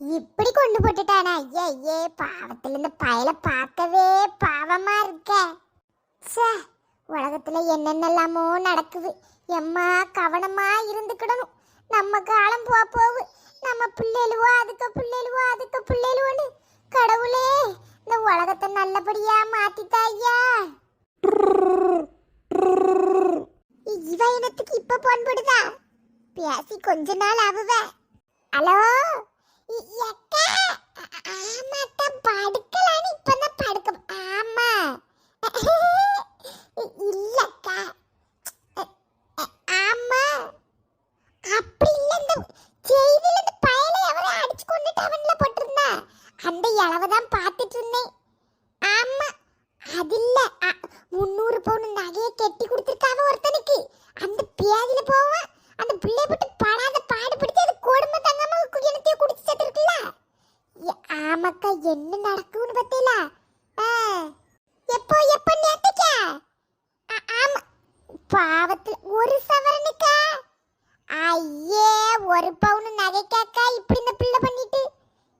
இப்படி கொண்டு போட்டுட்டானா? ஐயே ஐயே பாவத்துல இந்த பயல பார்க்கவே பாவமா இருக்க. சே உலகத்துல என்னென்னலாமோ நடக்குது. எம்மா கவனமா இருந்துக்கிடணும். நம்ம காலம் போக போகு. நம்ம பிள்ளைகளுவோ அதுக்கு பிள்ளைகளுவோ அதுக்கு பிள்ளைகளுவோன்னு கடவுளே இந்த உலகத்தை நல்லபடியா மாத்திட்டா ஐயா? இவ இனத்துக்கு இப்ப பண்படுதா பேசி கொஞ்ச நாள் ஆகுவ. ஹலோ? இ- பவுன் நகையை கெட்டி கொடுத்துருக்காவ ஒருத்தனுக்கு. அந்த பியாதில போவான். அந்த பிள்ளைய விட்டு படாத பாடுபடுத்தி அது கொடுமை தங்காம குயனத்தையும் குடிச்சு செத்து ஆமாக்கா என்ன நடக்கும்னு பத்தியில எப்போ எப்போ நேத்துக்கா? ஆ- ஆமா பாவத்துல ஒரு சவரனுக்கா? ஐயே ஒரு பவுன் நகைக்காக்கா இப்படி இந்த பிள்ளை பண்ணிட்டு?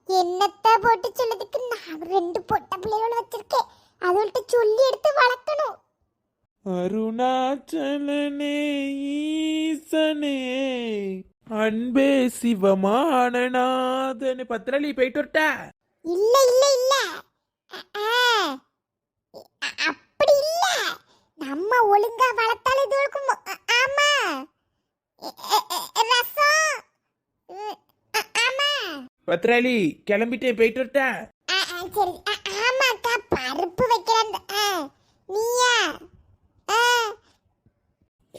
என்னத்த போட்டு சொல்லதுக்கு நான் ரெண்டு பொட்ட பிள்ளைகள் வச்சிருக்கேன். அதோட சொல்லி எடுத்து வளர்க்கணும். அருணாச்சலனே ஈசனே. அன்பே சிவமானநாதனே. பத்திரலி போயிட்டு வரட்டா. இல்ல இல்ல இல்ல. அப்படி இல்ல. நம்ம ஒழுங்கா வளர்த்தாலே இது இருக்கும் ஆமா. ரசம். ஆமா. பத்திராளி கிளம்பிட்டேன் போயிட்டு வரட்டா. சரி ஆ, ஆமாக்கா பருப்பு வைக்கிறேன் ஆ, நீயா ஆ,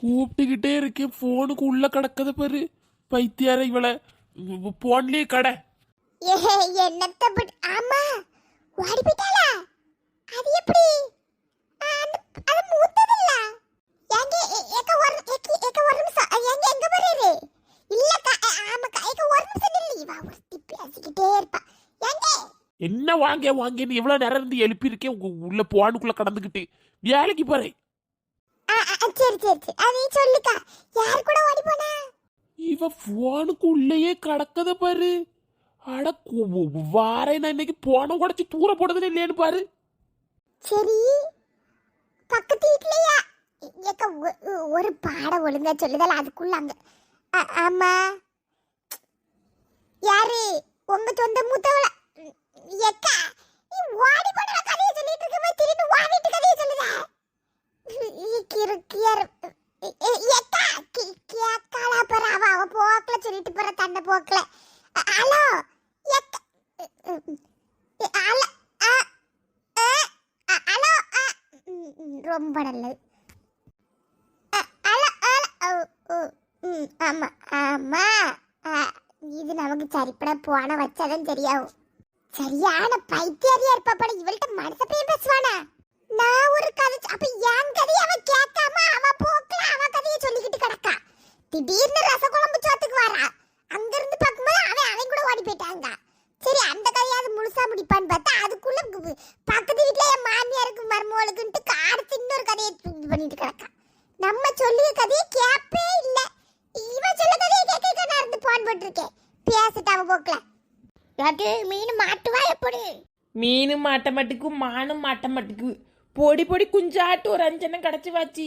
கூப்பிட்டுக்கிட்டே இருக்கேன் போனுக்கு உள்ள கிடக்கத பாரு. பைத்தியார இவளை. போன்லயே கடை. என்னத்த பட் ஆமா. ஓடி போயிட்டாளா அது எப்படி? அது மூத்ததில்ல. எங்க எ- எக்க ஒரு எக்க ஒரு நிமிஷம். அ, எங்க போறீரு இல்லக்கா ஆமாக்கா எக்க ஒரு நிமிஷம் இல்லை இவ ஒருத்தி பேசிக்கிட்டே இருப்பா. எங்க என்ன வாங்க வாங்கன்னு எவ்வளவு நேரம் இருந்து எழுப்பியிருக்கேன்? உள்ள போனுக்குள்ள கடந்துக்கிட்டு. வேலைக்கு போறேன். சரி சரி சரி. அது சொல்லுக்கா. யார் கூட ஓடி போனா? இவ போனுக்கு உள்ளேயே கடக்கத பாரு. அட கு- வாரேன் நான் இன்னைக்கு போன உடச்சு தூர போடுறது இல்லையான்னு பாரு. சரி. பக்கத்து வீட்லயா? ஏக்க ஒரு பாடம் ஒழுங்கா சொல்லுதல அதுக்குள்ள அங்க. ஆமா. யாரு? உங்க சொந்த மூத்தவள? ஏக்கா நீ ஓடி போன கதையை சொல்லிட்டு இருக்கவே திரும்பி வா வீட்டு கதையை சொல்லுதா? சொல்லிட்டு போற தன்னை போக்கல அ- ஹலோ ஏக்கா ஹலோ ஆ ஆ அ- ஹலோ அ, ம், ம், ரொம்ப நல்லது அ, ஹலோ ஹலோ ஓ, ஓ, ம், ஆமா ஆமா அ, இது நமக்கு சரிப்பட போன வச்சாதான் சரியாகும் சரியான பைத்தியாரியா இருப்பா இவள்கிட்ட மனச பேசுவானா நான் ஒரு கதை அப்ப என் கதையை அவ கேட்காம அவ போக்குல அவ கதையை சொல்லிக்கிட்டு கிடக்கா. திடீர்னு ரசகுழம்பு சோத்துக்கு வரா. அங்க இருந்து பார்க்கும்போது அவன் அவன் கூட ஓடி போயிட்டாங்க. சரி அந்த கதையாவது முழுசா முடிப்பான்னு பார்த்தா அதுக்குள்ள பக்கத்து வீட்ல என் மாமியாருக்கு மருமகளுக்குன்ட்டு அடுத்து இன்னொரு கதையை இது பண்ணிட்டு கிடக்கா. நம்ம சொல்லிய கதையை கேப்பே இல்ல. இவன் சொல்ல கதையை கேட்க நான் இருந்து போன் போட்டிருக்கேன். பேசிட்டு அவ போக்கல. அது மீன் மாட்டுவா எப்படி மீன் மாட்ட மாட்டுக்கு மானும் மாட்ட மாட்டுக்கு. பொடி பொடி குஞ்சாட்டு ஒரு அஞ்சனம் கிடச்சி வாச்சி.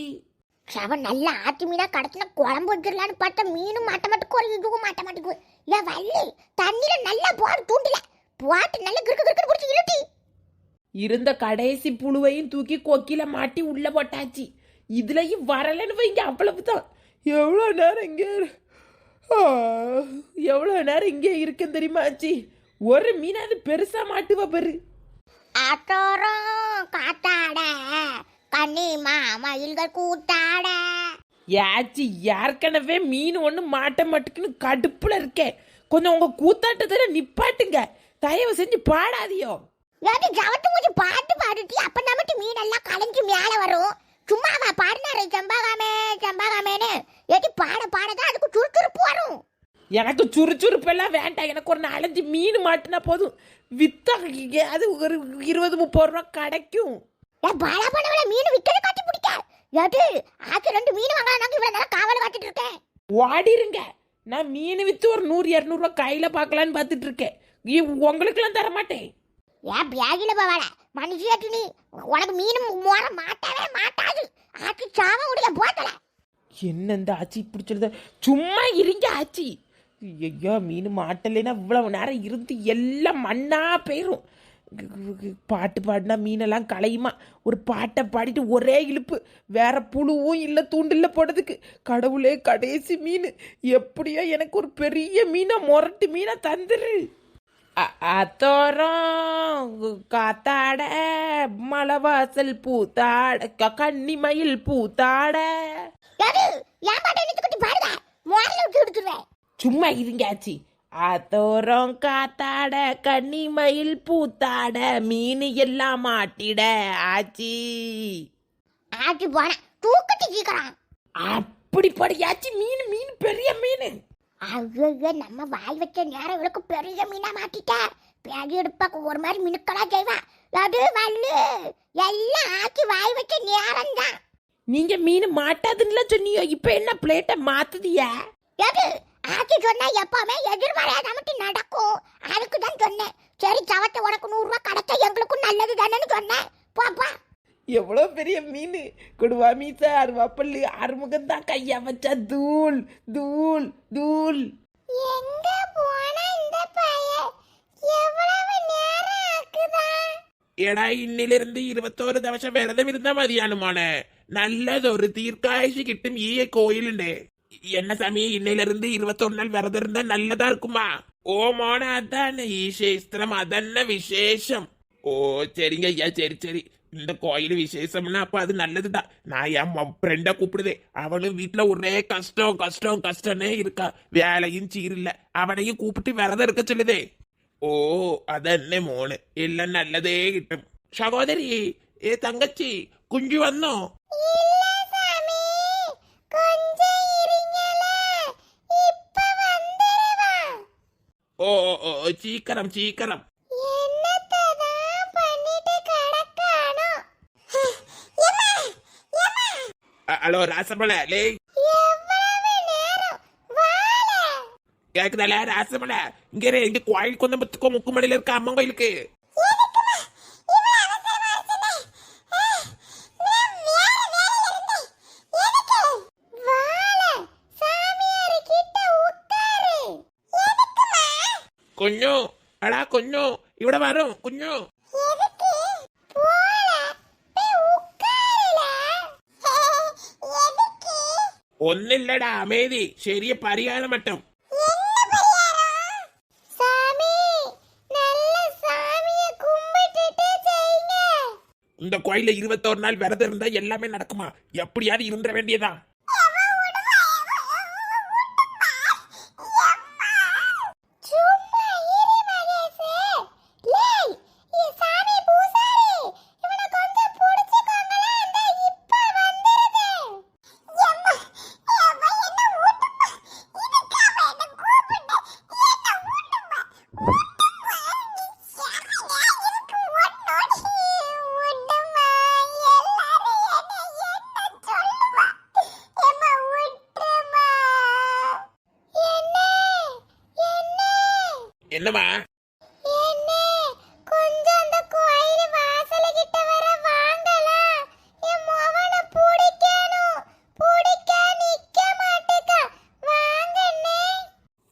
அவன் நல்ல ஆட்டு மீனா கடத்தினா குழம்பு வச்சிடலான்னு பார்த்தா மீனும் மாட்ட மாட்டுக்கு ஒரு இதுவும் மாட்ட மாட்டுக்கு. ஏன் வள்ளி தண்ணியில நல்லா போடு தூண்டில. போட்டு நல்லா கிறுக்கு கிறுக்கு பிடிச்சி இழுட்டி இருந்த கடைசி புழுவையும் தூக்கி கொக்கில மாட்டி உள்ள போட்டாச்சு. இதுலயும் வரலன்னு வைங்க அவ்வளவுதான். எவ்வளோ நேரம் இங்கே எவ்வளோ நேரம் இங்கே இருக்கேன் தெரியுமா ஆச்சி ஒரு மீனாவது பெருசா மாட்டுவ பாரு. ஆத்தோரம் காத்தாட. கண்ணிமா மயில்கள் கூத்தாட. யாச்சி ஏற்கனவே மீன் ஒன்று மாட்ட மாட்டுக்குன்னு கடுப்புல இருக்கேன் கொஞ்சம் உங்க கூத்தாட்டத்துல நிப்பாட்டுங்க. தயவு செஞ்சு பாடாதியோ. ஏடி ஜவத்து மூஞ்சி பாட்டு பாடிட்டு அப்ப நம்மட்டு மீன் எல்லாம் கலைஞ்சு மேல வரும். சும்மா அவ பாடினாரு செம்பாகாமே செம்பாகாமேன்னு. ஏடி பாட பாடதான் அதுக்கு சுறுசுறுப்பு வரும் எனக்கு சுறுசுறுப்பெல்லாம் வேண்டாம். எனக்கு ஒரு நாலஞ்சு மீன் மாட்டினா போதும். வித்தா அது ஒரு இருபது முப்பது ரூபா கிடைக்கும். பாலா மீன் விக்கிறது காட்டி பிடிக்க. ஏடி ஆச்சு ரெண்டு மீன் வாங்கலாம். நாங்க இவ்வளவு நேரம் காவல் இருக்கேன். ஓடிருங்க. நான் மீன் வித்து ஒரு நூறு இரநூறுவா கையில பார்க்கலான்னு பார்த்துட்டு இருக்கேன். உங்களுக்கெல்லாம் தர மாட்டேன் ஏன் பேகில போவாட மனுஷியாட்டு நீ உனக்கு மீன் மோர மாட்டவே மாட்டாது. ஆக்கி சாம முடிய போத்தல. என்ன இந்த ஆச்சி இப்படி சொல்லுத? சும்மா இருங்க ஆச்சி. ஐயோ மீன் மாட்டலைன்னா இவ்வளவு நேரம் இருந்து எல்லாம் மண்ணா போயிடும் பாட்டு பாடினா மீனெல்லாம் களையுமா? ஒரு பாட்டை பாடிட்டு ஒரே இழுப்பு. வேற புழுவும் இல்லை தூண்டில் போடுறதுக்கு. கடவுளே கடைசி மீன். எப்படியோ எனக்கு ஒரு பெரிய மீனை முரட்டு மீனை தந்துரு. அத்தோரம் காத்தாட மலவாசல் பூத்தாட க- கன்னிமயில் பூத்தாட. சும்மா இருங்க ஆச்சி அத்தோரம் காத்தாட கன்னிமயில் பூத்தாட மீன் எல்லாம் மாட்டிட ஆச்சி. ஆச்சு போன சீக்கிரம். அப்படி படியாச்சி மீன் மீன் பெரிய மீன். ஐயோ நம்ம வாய் வச்ச நேரம் இவளுக்கு பெரிய மீனா மாட்டிட்டா. பேடி எடுப்பா ஒரு மாதிரி மினுக்கலா செய்வா. அது வள்ளு எல்லாம் ஆக்கி வாய் வச்ச நேரம் தான் நீங்க மீன் மாட்டாதுன்னு சொன்னீங்க இப்ப என்ன பிளேட்டை மாத்துதியா? எது? ஆக்கி சொன்னா எப்பவுமே எதிர்மறையா நமக்கு நடக்கும். அதுக்கு தான் சொன்னேன். சரி சவத்தை உனக்கு நூறுரூவா கிடைச்சா எங்களுக்கும் நல்லது தானேன்னு சொன்னேன். போப்பா எவ்வளோ பெரிய மீன். கொடுவா மீசா அருவா அருவாப்பள்ளி அருமுகம் தான் கையா வச்சா தூள் தூள் தூள். எங்க போனா இந்த பையன் எவ்வளவு நேரம் ஆக்குதா? ஏடா இன்னிலிருந்து இருபத்தோரு தவசம் விரதம் இருந்தா மதியானமான. நல்லதொரு தீர்க்காயசி கிட்டும் ஈய கோயிலுண்டே. என்ன சாமி இன்னையிலிருந்து இருபத்தொரு நாள் விரதம் இருந்தா நல்லதா இருக்குமா ஓ மோன அதான ஈசேஸ்திரம் அதன்ன விசேஷம் ஓ சரிங்க ஐயா சரி சரி இந்த கோயில் விசேஷம்னா அப்ப அது நல்லதுதான் நான் என் ஃப்ரெண்ட கூப்பிடுதே அவனும் வீட்டுல ஒரே கஷ்டம் கஷ்டம் கஷ்டம்னே இருக்கா வேலையும் சீரில்ல அவனையும் கூப்பிட்டு விரதம் இருக்க சொல்லுதே ஓ അതന്നെ മോള് എല്ലാം നല്ലതേ കിട്ടും സഹോദരി ഏ തങ്കച്ചി കുഞ്ചു വന്നോ ஓ ஓ சீக்கிரம் சீக்கிரம். ஹலோ ராசமல லே கேக்குதால ராசமல? இங்க இங்க கோயில் கொந்த முத்துக்கோ முக்குமலையில இருக்க அம்மன் கோயிலுக்கு. കുഞ്ഞു എടാ കുഞ്ഞു ഇവിടെ വരും കുഞ്ഞു எதுக்கு போல போய் உட்காருல எதுக்கு ഒന്നില്ലടാ അമേതി ശരിയെ പരിഹാരം മറ്റും என்ன பரிகாரம் சாமி நல்ல சாமிய கும்பிட்டுட்டு செய்யுங்க இந்த கோயில்ல இருபத்தோரு நாள் விரதம் இருந்தா எல்லாமே நடக்குமா எப்படியாவது இருந்துட வேண்டியதா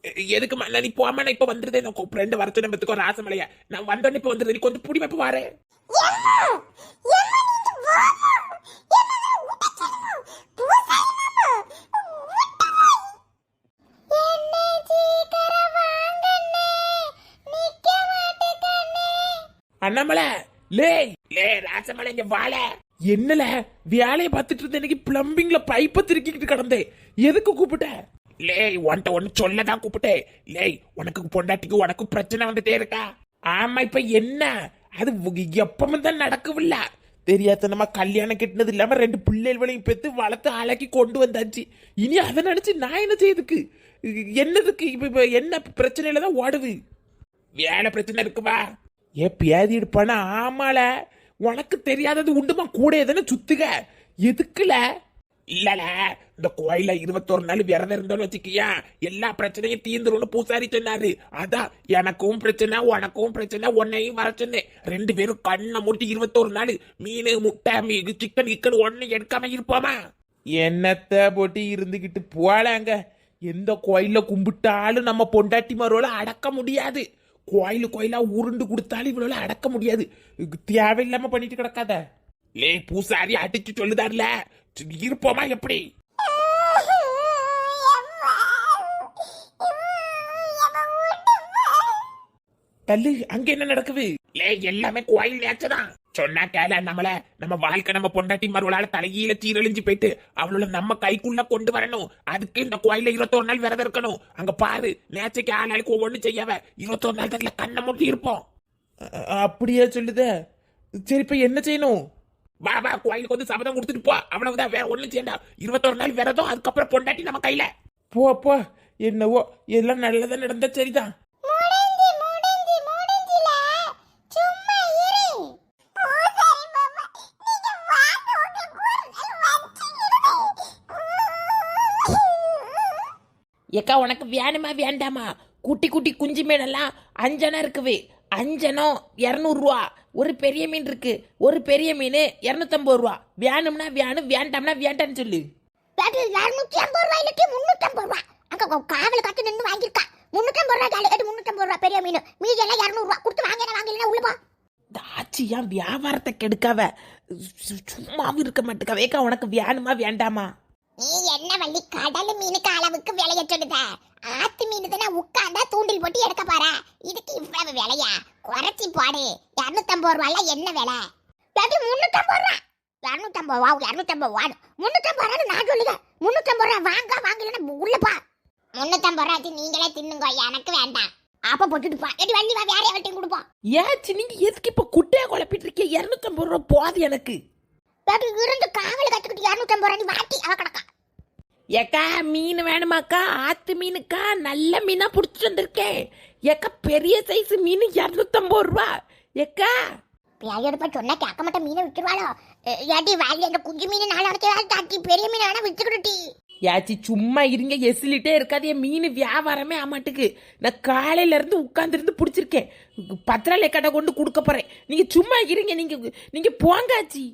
எ- எதுக்கு நான் நீ போமா நான் இப்ப வந்துருதே. நான் ஃப்ரெண்டு வரத்து நம்பத்துக்கு ராசமலையா நான் வந்தோடனே இப்ப வந்துருது நீ கொஞ்சம் புடி வைப்பு வாரு எம்மா எம்மா நீங்க வாங்க எம்மா ஊட்ட சொல்லுங்க பூசாரிமா ஊட்டமா என்ன சீக்கிரம் வாங்கண்ணே நிக்க மாட்டேக்கண்ணே அண்ணாமலை லே லே ராசமலை இங்க வாழ. என்னல வேலையை பார்த்துட்டு இருந்த இன்னைக்கு பிளம்பிங்ல பைப்பை திருக்கிட்டு கிடந்தேன். எதுக்கு கூப்பிட்ட? லேய் உன்ட்ட ஒன்னு சொல்லதான் கூப்பிட்டேன். லேய் உனக்கு பொண்டாட்டிக்கு உனக்கு பிரச்சனை வந்துட்டே இருக்கா? ஆமா இப்ப என்ன? அது எப்பவும் தான் நடக்கவில்ல. தெரியாத நம்ம கல்யாணம் கட்டினது இல்லாம ரெண்டு பிள்ளைகளையும் பெத்து வளர்த்து ஆளாக்கி கொண்டு வந்தாச்சு. இனி அதை நினைச்சு நான் என்ன செய்யுதுக்கு என்னதுக்கு இப்ப என்ன பிரச்சனையில தான் ஓடுது? வேலை பிரச்சனை இருக்குவா ஏ பியாதி எடுப்பானா? ஆமால. உனக்கு தெரியாதது உண்டுமா? கூட எதுன்னு சுத்துக. எதுக்குல? இல்லல. இந்த கோயில இருபத்தோரு நாள் விரதம் இருந்தோம்னு வச்சுக்கியா? எல்லா பிரச்சனையும் தீந்துரும்னு பூசாரி சொன்னாரு. அதான் எனக்கும் பிரச்சனை உனக்கும் பிரச்சனை உன்னையும் வர சொன்னேன். ரெண்டு பேரும் கண்ணை மூட்டி இருபத்தோரு நாள் மீன் முட்டை மீன் சிக்கன் கிக்கன் ஒண்ணு எடுக்காம இருப்போமா? என்னத்த போட்டு இருந்துகிட்டு போலாங்க. எந்த கோயில்ல கும்பிட்டாலும் நம்ம பொண்டாட்டி மரோல அடக்க முடியாது. கோயில் கோயிலா உருண்டு கொடுத்தாலும் இவ்வளோ அடக்க முடியாது. தேவையில்லாம பண்ணிட்டு கிடக்காத. லே பூசாரி அடிச்சு சொல்லுதார்ல. இருப்போமா எப்படி? தள்ளு அங்க என்ன நடக்குது? லே எல்லாமே கோயில் நேச்சதான் சொன்னா கேள நம்மள. நம்ம வாழ்க்கை நம்ம பொண்டாட்டி மறுவளால தலையில சீரழிஞ்சு போயிட்டு அவளோட நம்ம கைக்குள்ள கொண்டு வரணும். அதுக்கு இந்த கோயில இருபத்தோரு நாள் விரதம் இருக்கணும். அங்க பாரு நேச்சைக்கு ஆளாளுக்கு ஒவ்வொன்றும் செய்யாவ. இருபத்தோரு நாள் தட்டில கண்ணை மூட்டி இருப்போம். அப்படியே சொல்லுத? சரி இப்ப என்ன செய்யணும்? வா வா கோயிலுக்கு வந்து சபதம் கொடுத்துட்டு போ. அவ்வளவுதான் வேற ஒண்ணும் செய்யண்டா. இருபத்தோரு நாள் விரதம் அதுக்கப்புறம் பொண்டாட்டி நம்ம கையில. போ போ. என்னவோ எல்லாம் நல்லதா நடந்தா சரிதான் முடிஞ்சு முடிஞ்சு முடிஞ்சுல சும்மா இரு பூசாரி மாமா நீங்க வாங்க உங்களுக்கு ஒரு நாள் வச்சுக்கிறேன் ஏக்கா உனக்கு வேணுமா வேண்டாமா? குட்டி குட்டி குஞ்சு மீனெல்லாம் அஞ்சனம் இருக்குவே. அஞ்சனம் இரநூறுவா ஒரு பெரிய மீன் இருக்கு. ஒரு பெரிய மீன் இரநூத்தம்பது ரூபா. வேணும்னா வேணும் வேண்டாம்னா வேண்டாம்னு சொல்லு. அது இரநூத்தி ஐம்பது ரூபாய் இல்லாட்டி முந்நூற்றம்பது ரூபா. அங்க காவல் கத்து நின்று வாங்கியிருக்கா. முந்நூற்றம்பது ரூபா காலி எட்டு முந்நூற்றம்பது ரூபா பெரிய மீன். மீதி எல்லாம் இரநூறுவா கொடுத்து வாங்கினா வாங்கலாம் உள்ள போ. இந்த ஆச்சி ஏன் வியாபாரத்தை கெடுக்காவ? சும்மாவும் இருக்க மாட்டேக்காவேக்கா உனக்கு வேணுமா வேண்டாமா? நீ என்ன வள்ளி கடல் மீனுக்கு அளவுக்கு விலைய சொல்லுத? ஆத்து மீனு தானே உட்காந்தா தூண்டில் போட்டு எடுக்க போற. இதுக்கு இவ்வளவு விலையா? குறைச்சி போடு. இரநூத்தம்பது ரூபால என்ன விலை? அது முன்னூத்தம்பது ரூபா? இரநூத்தம்பது ரூபா இரநூத்தம்பது ரூபா முன்னூத்தம்பது ரூபா நான் சொல்லுங்க. முன்னூத்தம்பது ரூபா வாங்க வாங்கலன்னா உள்ளப்பா முன்னூத்தம்பது ரூபா நீங்களே தின்னுங்க எனக்கு வேண்டாம். அப்ப போட்டுட்டு எடி வள்ளி வா வேற யார்ட்டையும் கொடுப்போம் ஏச்சி நீங்க எதுக்கு இப்ப குட்டையா குழப்பிட்டு இருக்கீங்க? இரநூத்தம்பது ரூபா போகுது எனக்கு. அது இருந்து காவல் கத்துக்கிட்டு இரநூத்தம்பது ரூபா வாட்டி அவ கிடக்கா ஏக்கா மீன் வேணுமாக்கா? ஆத்து மீனுக்கா? நல்ல மீனா புடிச்சிட்டு வந்திருக்கேன் ஏக்கா பெரிய சைஸ் மீன் இரநூத்தம்பது ரூபா. ஏக்கா. பேயோட சொன்னா கேட்க மாட்டேன் மீனை விட்டுருவாளோ எ- ஏடி வாலி அந்த குஞ்சு மீன் நாலு அடைக்க தாட்டி பெரிய மீன் வேணா வித்துக்கிட்டு யாச்சி சும்மா இருங்க எசிலிட்டே இருக்காது. என் மீன் வியாபாரமே ஆமாட்டுக்கு. நான் காலையில இருந்து உட்கார்ந்திருந்து பிடிச்சிருக்கேன். பத்திராலய கடை கொண்டு கொடுக்க போறேன். நீங்க சும்மா இருங்க நீங்க நீங்க போங்காச்சி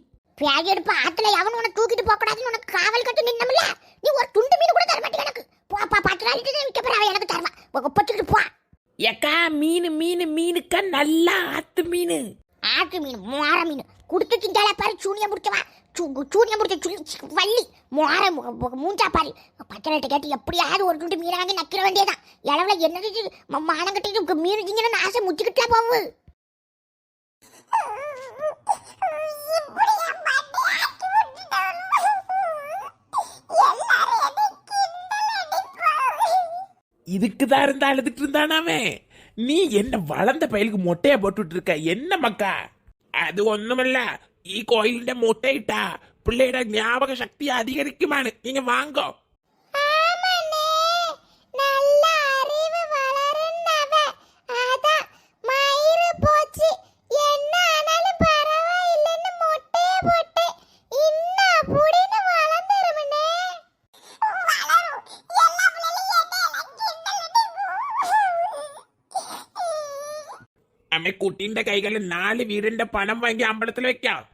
பேயோட ஆத்துல அவன் உனக்கு தூக்கிட்டு போக கூடாதுன்னு உனக்கு காவல் கட்டு நின்னமில்ல? நீ ஒரு துண்டு மீன் கூட தர மாட்டேங்க எனக்கு போப்பா பத்து நாளைக்கு விற்க போற அவ எனக்கு தருவா. ஒப்பச்சுக்கிட்டு போ ஏக்கா மீன் மீன் மீனுக்கா நல்லா ஆத்து மீன். ஆட்டு மீன் மோர மீன். கொடுத்து திண்டால பாரு சூனியம் முடிச்சவா சூனியம் முடிச்ச சுள்ளி வள்ளி. மோர மூஞ்சா பாரு. பத்திரத்தை கேட்டு எப்படியாவது ஒரு துண்டு மீனை வாங்கி நக்கிற வேண்டியதான் இளவுல என்னது இது? ம- மானம் கட்டிட்டு மீன் திங்கன்னு ஆசை முச்சுக்கிட்டே போவு இதுக்கு தான் இருந்தா அழுதுட்டு இருந்தானாமே. நீ என்ன வளர்ந்த பயலுக்கு மொட்டையை போட்டுட்டு இருக்க என்ன மக்கா? அது ஒண்ணுமில்ல. ஈ கோயில்ட மொட்டையிட்டா. பிள்ளையோட ஞாபக சக்தி அதிகரிக்குமான்னு. நீங்க வாங்கோ. കുട്ടീന്റെ കൈകളിൽ നാല് വീടിന്റെ പണം വാങ്ങി അമ്പലത്തിൽ വെക്കാം.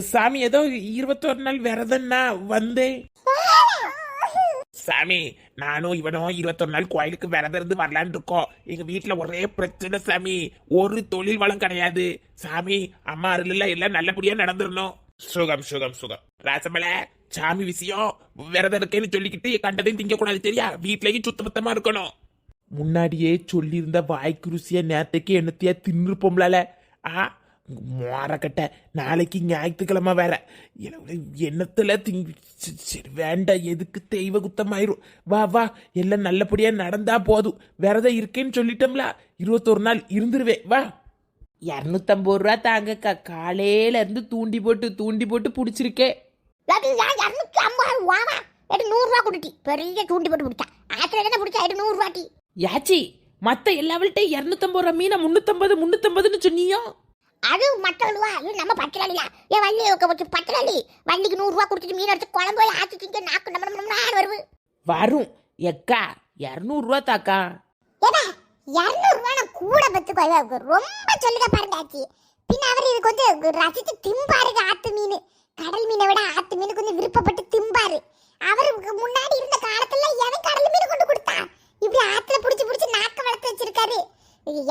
சாமி ஏதோ இருபத்தோரு நாள் விரதம்னா வந்தேன் சாமி நானும் இவனும் இருபத்தொரு நாள் கோயிலுக்கு விரதம் இருந்து வரலான்னு இருக்கோம். எங்க வீட்டுல ஒரே பிரச்சனை சாமி. ஒரு தொழில் வளம் கிடையாது. சாமி அம்மா அருள் எல்லாம் நல்லபடியா நடந்துடணும் சுகம் சுகம் சுகம். ராசமல சாமி விஷயம் விரதம் இருக்கேன்னு சொல்லிக்கிட்டு கண்டதையும் திங்க கூடாது தெரியா வீட்லயும் சுத்தபத்தமா இருக்கணும். முன்னாடியே சொல்லியிருந்த வாய்க்கு நேரத்துக்கு நேத்தைக்கு என்னத்தையா தின்னுருப்போம்லால. ஆ மோரக்கட்ட நாளைக்கு ஞாயிற்றுக்கிழமை வேற. எண்ணத்துல திங் சி- சரி வேண்டாம் எதுக்கு தெய்வ குத்தமாயிரும்? வா வா எல்லாம் நல்லபடியா நடந்தா போதும். விரதம் இருக்கேன்னு சொல்லிட்டோம்ல இருபத்தொரு நாள் இருந்துருவேன். வா. இரநூத்தம்பது ரூபா தாங்கக்கா. காலையில இருந்து தூண்டி போட்டு தூண்டி போட்டு எட்டு நூறுரூவா கொடுட்டி. பெரிய தூண்டி போட்டு பிடிச்சா. ஆத்துல தானே பிடிச்சா நூறுரூவாட்டி யாச்சி மத்த எல்லாவள்கிட்ட இரநூத்தம்பது ரூபா மீனை முன்னூத்தம்பது முன்னூத்தம்பதுன்னு சொன்னியோ? அது மற்றவளுவா இது நம்ம பத்திராளியா ஏன் வள்ளி உக்க வச்சு பத்திராளி வள்ளிக்கு நூறுரூவா கொடுத்துட்டு மீன் எடுத்து குழம்பு போய் ஆச்சு திங்க நாக்கு நம்ம நம்ம நாடு வருது வரும். எக்கா இரநூறுவா தாக்கா. ஏடா இரநூறுவா நான் கூட பத்துக்கோ. ரொம்ப சொல்லுக பாருங்க ஆச்சி பின்ன அவர் இது கொஞ்சம் ரசிச்சு திம்பாருங்க ஆத்து மீன். கடல் மீனை விட ஆத்து மீன் கொஞ்சம் விருப்பப்பட்டு திம்பாரு. அவருக்கு முன்னாடி இருந்த காலத்துல எவன் கடல் மீன் கொண்டு கொடுத்தா? இப்படி ஆத்துல புடிச்சு புடிச்சு நாக்க வளர்த்து வச்சிருக்காரு.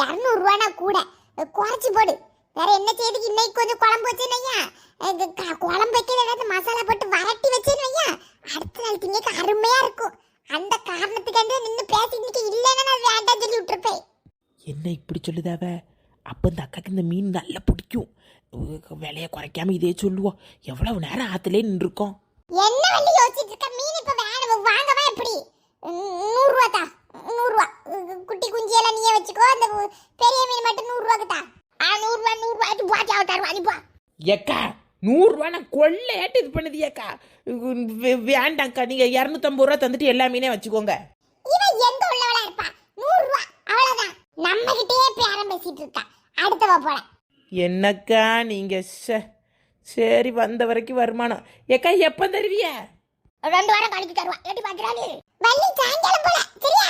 இரநூறுவானா கூட? குறைச்சு போடு. வேற என்ன செய்துக்கு இன்னைக்கு கொஞ்சம் குழம்பு வச்சேனையா குழம்பு வைக்கிற ஏதாவது மசாலா போட்டு வரட்டி வச்சேனையா அடுத்த நாள் திங்கக்கு அருமையா இருக்கும். அந்த காரணத்துக்காண்டி நின்று பேசி இன்னைக்கு இல்லைன்னா நான் வேண்டாம் சொல்லி விட்டுருப்பேன். என்ன இப்படி சொல்லுதாவ அப்போ இந்த அக்காக்கு இந்த மீன் நல்லா பிடிக்கும். விலைய குறைக்காம இதே சொல்லுவோம். எவ்வளவு நேரம் ஆத்துலேயே நின்றுருக்கோம். என்ன வள்ளி யோசிச்சுட்டு இருக்க? மீன் இப்ப வேணும் வாங்கவா எப்படி? நூ- நூறு ரூபா தா நூறு ரூபா உ- குட்டி குஞ்சு எல்லாம் நீயே வச்சுக்கோ. அந்த பெரிய மீன் மட்டும் நூறு ரூபாக்கு தா ஆ நூறு ரூபா நூறு ரூபாய்க்கு பாட்டி அவட்டாரு அனுப்பா ஏக்கா நூறுரூவா நான் கொள்ளையாட்டு இது பண்ணுது ஏக்கா. வேண்டாங்க்கா நீங்கள் இரநூத்தம்பது ரூபா தந்துட்டு எல்லா மீனே வச்சுக்கோங்க. இவன் எங்க உள்ளவளா இருப்பா? நூறு ரூபா அவ்வளவுதான். நம்ம கிட்டயே பேரம் பேசிட்டு இருக்கா. அடுத்தவ போல என்னக்கா நீங்கள் சரி வந்த வரைக்கும் வருமானம். ஏக்கா எப்போ தருவிய? ரெண்டு வாரம் கழிச்சு தருவா. எட்டி பாத்துறாரு வள்ளி சாயங்காலம் போல. சரியா?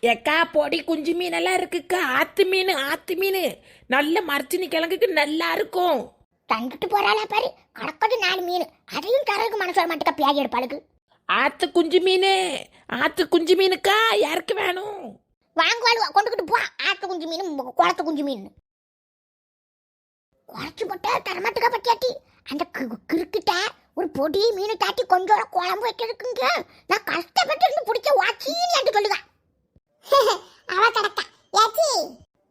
ஏக்கா பொடி குஞ்சு மீனெல்லாம் இருக்குக்கா. ஆத்து மீன் ஆத்து மீன். நல்ல மரச்சினி கிழங்குக்கு நல்லா இருக்கும். தந்துட்டு போறாளா பாரு. கடக்கது நாலு மீன். அதையும் தரதுக்கு மனசு வர மாட்டேக்கா பியாஜி எடுப்பாளுக்கு. ஆத்து குஞ்சு மீன். ஆத்து குஞ்சு மீனுக்கா யாருக்கு வேணும்? வாங்குவாளுவா கொண்டுகிட்டு போ. ஆத்து குஞ்சு மீன் குளத்து குஞ்சு மீன். குறைச்சு போட்டா தரமாட்டுக்கா பத்தியாட்டி அந்த கிறுக்கிட்ட ஒரு பொடி மீன் தாட்டி கொஞ்சோட குழம்பு வைக்கிறதுக்குங்க. நான் கஷ்டப்பட்டு பிடிச்ச வாச்சின்னு என்று சொல்லுவேன் அவ கிடக்கா. ஏச்சி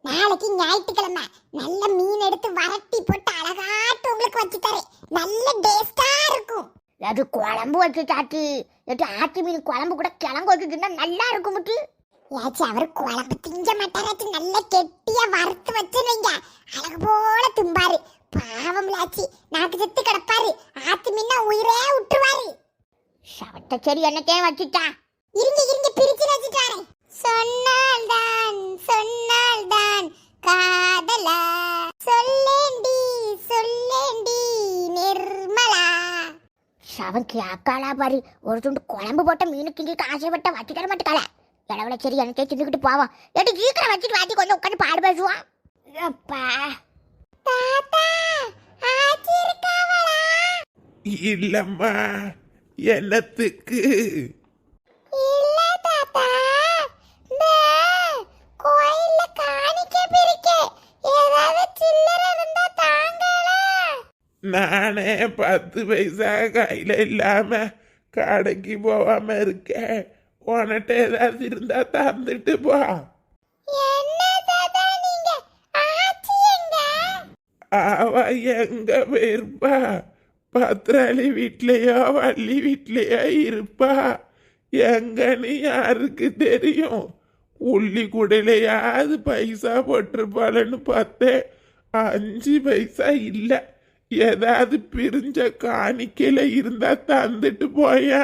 நாளைக்கு ஞாயிற்றுக்கிழமை நல்ல மீன் எடுத்து வரட்டி போட்டு அழகாட்டு உங்களுக்கு வச்சு தரேன் நல்ல டேஸ்டா இருக்கும். அது குழம்பு வச்சு சாட்டி எட்டு ஆட்டு மீன் குழம்பு கூட கிழங்கு வச்சு தின்னா நல்லா இருக்கும் முட்டு ஏச்சி அவர் குழம்பு திங்க மாட்டாராச்சு நல்ல கெட்டியா வறுத்து வச்சுருங்க. அழகு போல தும்பாரு. பாவம் லாச்சி. நாக்கு செத்து கிடப்பாரு. ஆத்து மீனா உயிரே விட்டுருவாரு சவட்ட சரி என்னத்தையும் வச்சுட்டா. இருங்க இருங்க பிரிச்சு வச்சுட்டாரே சொன்னால்தான் சொன்னால்தான் காதலா. சொல்லேண்டி சொல்லேண்டி நிர்மலா. சவன்க்கு அக்காளா பாரு ஒரு துண்டு குழம்பு போட்ட மீனு கிண்டிட்டு ஆசைப்பட்ட வச்சு தர மாட்டேக்கால இளவல சரி எனக்கு தின்னுக்கிட்டு போவோம் எட்டு சீக்கிரம் வச்சுட்டு வாட்டி கொஞ்சம் உட்காந்து பாடு பேசுவான். அப்பா தாத்தா ஆச்சி இருக்காவளா இல்லம்மா என்னத்துக்கு இல்ல தாத்தா இந்த கோயில்ல காணிக்க பிரிக்க ஏதாவது சில்லறை இருந்தா தாங்களா நானே பத்து பைசா கையில இல்லாம கடைக்கு போகாம இருக்கேன் உன்கிட்ட ஏதாவது இருந்தா தந்துட்டு போ அவ எங்க போயிருப்பா பத்ராளி வீட்லயோ வள்ளி வீட்லயோ இருப்பா எங்கன்னு யாருக்கு தெரியும் உள்ளி கூடையிலையாவது பைசா போட்டிருப்பாளன்னு பார்த்தேன் அஞ்சு பைசா இல்லை ஏதாவது பிரிஞ்ச காணிக்கையில இருந்தா தந்துட்டு போயா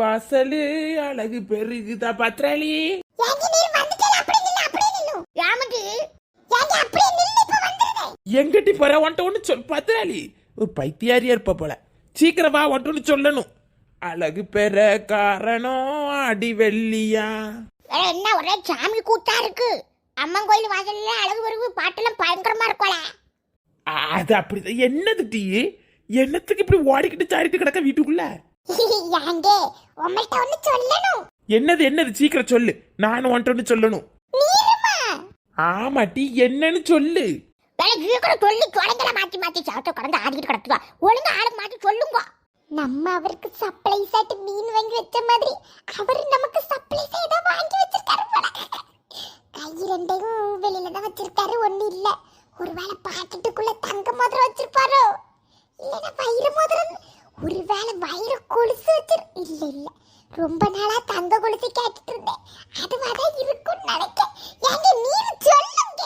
வாசலு அழகு பெருகுதா பத்ராளி? எங்கிட்டி போற ஒன்ட்ட ஒன்று சொல் பத்ராளி ஒரு பைத்தியாரியா இருப்ப போல. சீக்கிரம் வா ஒன்ட்டு ஒன்று சொல்லணும். அழகு பெற காரணம் அடி வெள்ளியா. என்ன ஒரே சாமி கூத்தா இருக்கு? அம்மன் கோயில் வாசல்ல அழகு வருவு பாட்டெல்லாம் பயங்கரமா இருக்கோல அது அப்படிதான். என்னது டீ? என்னத்துக்கு இப்படி ஓடிக்கிட்டு சாடிட்டு கிடக்க வீட்டுக்குள்ள? ஏங்க உங்கள்கிட்ட ஒண்ணு சொல்லணும். என்னது என்னது? சீக்கிரம் சொல்லு. நானும் ஒன்ட்டு ஒன்று சொல்லணும். நீருமா? ஆமா டீ என்னன்னு சொல்லு. சீக்கிரம் சொல்லி தொடங்கல மாத்தி மாத்தி சாப்பிட்டு கடந்து ஆடிக்கிட்டு கிடக்குவா. ஒழுங்கா ஆளு மாத்தி சொல்லுங்க. நம்ம அவருக்கு சப்ளை சாட்டு மீன் வாங்கி வச்ச மாதிரி அவர் நமக்கு சப்ளை செய்த வாங்கி வச்சிருக்காரு போல. கை ரெண்டையும் வெளியில தான் வச்சிருக்காரு ஒண்ணு இல்ல. ஒருவேளை பாக்கெட்டுக்குள்ள தங்க மோதிரம் வச்சிருப்பாரோ? இல்லைன்னா வைர மோதிரம் ஒருவேளை வைர கொலுசு வச்சிரு இல்ல இல்ல. ரொம்ப நாளா தங்க கொலுசு கேட்டுட்டு இருந்தேன். அதுவாதான் இருக்கும்னு நினைக்கிறேன் ஏங்க நீர் சொல்லுங்க.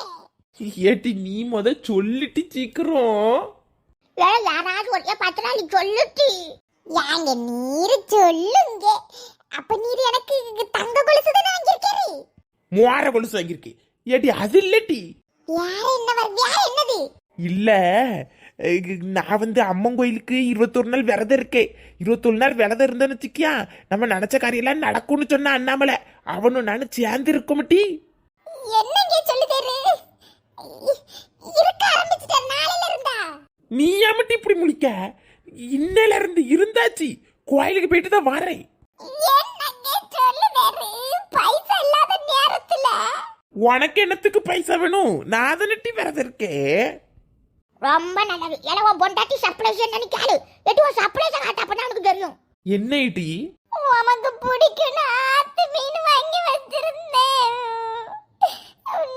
ஏட்டி நீ முத சொல்லிட்டு சீக்கிரம். வேற யாராவது ஒரே பத்து நாள் சொல்லுட்டி. ஏங்க நீர் சொல்லுங்க. அப்ப நீர் எனக்கு தங்க கொலுசு தானே வாங்கியிருக்காரு மூவார கொலுசு வாங்கியிருக்கேன் ஏட்டி அது இல்லட்டி. யார் என்ன வருது யார் என்னது? இல்ல நான் வந்து அம்மன் கோயிலுக்கு இருபத்தொரு நாள் விரதம் இருக்கேன். இருபத்தொரு நாள் விரதம் இருந்தேன்னு வச்சுக்கியா நம்ம நினைச்ச காரியெல்லாம் நடக்கும்னு சொன்ன அண்ணாமலை. அவனும் நானும் சேர்ந்து இருக்கோமட்டி இருக்க நீ ஏமட்டி இப்படி முழிக்க? இன்னையில இருந்து இருந்தாச்சு. கோயிலுக்கு போயிட்டு தான் வரேன். உனக்கு என்னத்துக்கு பைசா வேணும்? நான் தானட்டி விரதம் இருக்கேன். ரொம்ப நல்லது ஏன்னா உன் பொண்டாட்டி சர்ப்ரைஸ் என்னன்னு கேளு எட்டு உன் சர்ப்ரைஸை காட்ட அப்பதான் உனக்கு தெரியும் என்ன ஐட்டி உமக்கு பிடிக்கும்னு ஆத்து மீன் வாங்கி வச்சிருந்தேன்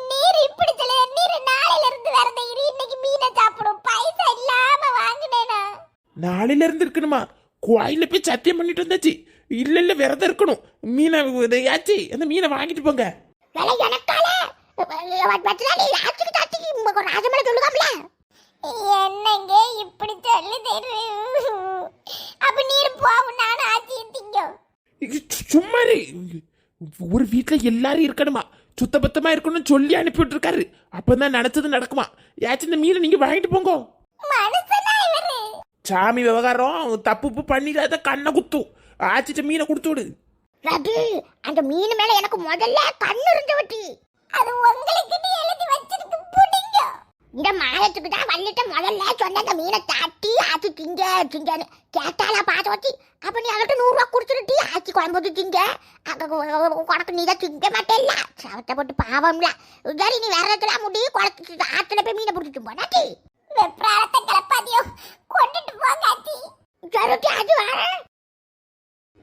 நீர் இப்படி சொல்ல நீர் நாளையில இருந்து வரத இரு இன்னைக்கு மீனை சாப்பிடும் பைசா இல்லாம வாங்கினேனா நாளையில இருந்து இருக்கணுமா கோயில போய் சத்தியம் பண்ணிட்டு வந்தாச்சு இல்ல இல்ல விரதம் இருக்கணும் மீனை இதையாச்சு அந்த மீனை வாங்கிட்டு போங்க வேலை எனக்கால பத்திராளி ஆச்சுக்கு தாச்சுக்கு ஒரு ராஜமலை சொல்லுகாம்ல என்னங்க இப்படி சொல்லுதேரு அப்ப நீர் போவும் நானும் ஆச்சி திங்க இது சு- சும்மா. ஒரு வீட்ல எல்லாரும் இருக்கணுமா? சுத்தபத்தமா இருக்கணும்னு சொல்லி அனுப்பிவிட்டு இருக்காரு அப்பதான் நினைச்சது நடக்குமா? ஏச்சும் இந்த மீனை நீங்க வாங்கிட்டு போங்க. சாமி விவகாரம் தப்பு பண்ணிடாத கண்ணை குத்தும் ஆச்சிட்ட மீனை கொடுத்து விடு. ரவி அந்த மீன் மேல எனக்கு முதல்ல கண்ணு இருந்து வட்டி அது உங்களுக்கு எழுதி வச்சிருக்கு இந்த மாதத்துக்கு தான் வந்துட்டு முதல்ல சொன்ன அந்த மீனை தாட்டி ஆச்சு திங்க திங்கன்னு கேட்டாலா பார்த்து வச்சு அப்போ நீ அவர்கிட்ட நூறுரூவா கொடுத்துட்டு ஆச்சி குழம்பு ஊத்தி திங்க. அங்கே உனக்கு நீ தான் திங்க மாட்டேல்ல. சவத்தை போட்டு பாவம்ல. சரி நீ வேற இடத்துல முடி குளத்து ஆற்றுல போய் மீனை பிடிச்சிட்டு போனாட்டி வெப்ராளத்தை கிளப்பாதியோ. கொண்டுட்டு போங்க ஆச்சி சரி அது வர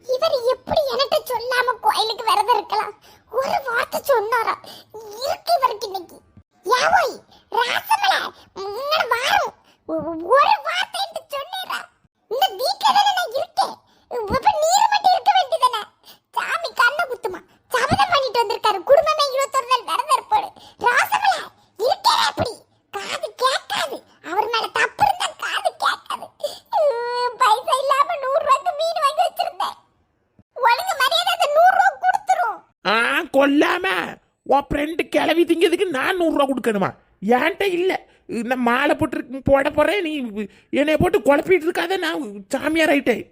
இவர் எப்படி என்கிட்ட சொல்ல கோயிலுக்கு விரதம் இருக்கலாம் ஒரு வார்த்தை சொன்னாரா இருக்கு இவருக்கு இன்னைக்கு யாவோய் ராசமல முன்னாடி வாரும் ஒ- ஒரு வார்த்தை என்று சொன்னீரா இந்த வீட்டுல தானே நான் இருக்கேன் இப்ப நீர் மட்டும் இருக்க வேண்டியதானே சாமி கண்ணை குத்துமா சபதம் பண்ணிட்டு வந்திருக்காரு குடும்பமே இருபத்தொரு நாள் விரதம் இருப்பாரு ராசமல இருக்கே அப்படி காது கேட்காது அவர் மேல தப்பு இருந்தா காது கேட்காது உம், பைசா இல்லாம நூறு ரூபாய்க்கு மீன் வாங்கி வச்சிருந்தேன் ஒழுங்கு மரியாதை அந்த நூறு ரூபா கொடுத்துரும் ஆ கொல்லாம உன் ஃப்ரெண்டு கிளவி திங்கிறதுக்கு நான் நூறுரூவா கொடுக்கணுமா? ஏன்ட்ட இல்லை. நான் மாலை போட்டு போட போகிறேன் நீ என்னைய போட்டு குழப்பிட்டு இருக்காத. நான் சாமியார் ஆயிட்டேன்.